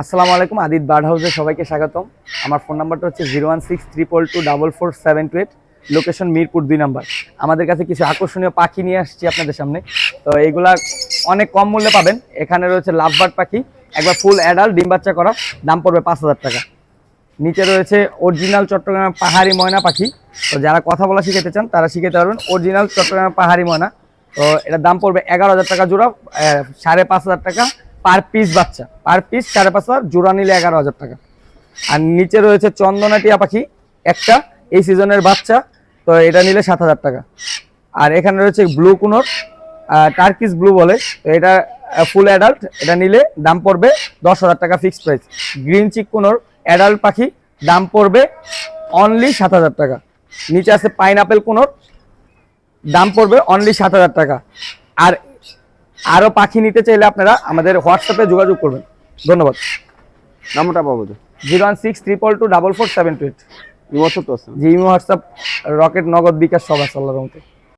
আসসালামু আলাইকুম, আদিত বার্ড হাউসে সবাইকে স্বাগতম। আমার ফোন নাম্বারটা হচ্ছে zero one six triple two double four seven two eight, location Mirpur দুই নাম্বার। আমাদের কাছে কিছু আকর্ষণীয় পাখি নিয়ে আসছি আপনাদের সামনে। তো এগুলা অনেক কম মূল্যে পাবেন। এখানে রয়েছে লাভবার্ড পাখি, একবার ফুল অ্যাডাল্ট, ডিম বাচ্চা করা, দাম পড়বে পাঁচ হাজার টাকা। নিচে রয়েছে অরিজিনাল চট্টগ্রাম পাহাড়ি ময়না পাখি। তো যারা কথা বলা শিখাতে চান, তারা শিখাতে পারবেন অরিজিনাল চট্টগ্রামের পাহাড়ি ময়না। তো এটার দাম পড়বে এগারো হাজার টাকা জোড়া সাড়ে পাঁচ হাজার টাকা। পার পিস বাচ্চা। পার পিস সাড়ে পাঁচ হাজার, জোড়া নিলে এগারো হাজার টাকা। আর নিচে রয়েছে চন্দনা টিয়া পাখি, একটা, এই সিজনের বাচ্চা, তো এটা নিলে সাত হাজার টাকা। আর এখানে রয়েছে ব্লু কুনোর টার্কিস ব্লু বলে, তো এটা ফুল অ্যাডাল্ট এটা নিলে দাম পড়বে দশ হাজার টাকা fixed price green cheek conure adult পাখি, দাম পড়বে অনলি সাত হাজার টাকা। নিচে আছে পাইনাপেল কুনোর, দাম পড়বে অনলি সাত হাজার টাকা। আর আরও পাখি নিতে চাইলে আপনারা আমাদের হোয়াটসঅ্যাপে যোগাযোগ করবেন। ধন্যবাদ। নাম্বারটা পাবো তো? Zero one six triple two double four seven two eight. এই বছর তো আছে। জি হোয়াটসঅ্যাপ রকেট নগদ বিকাশ সব আছে আল্লাহর রহমতে।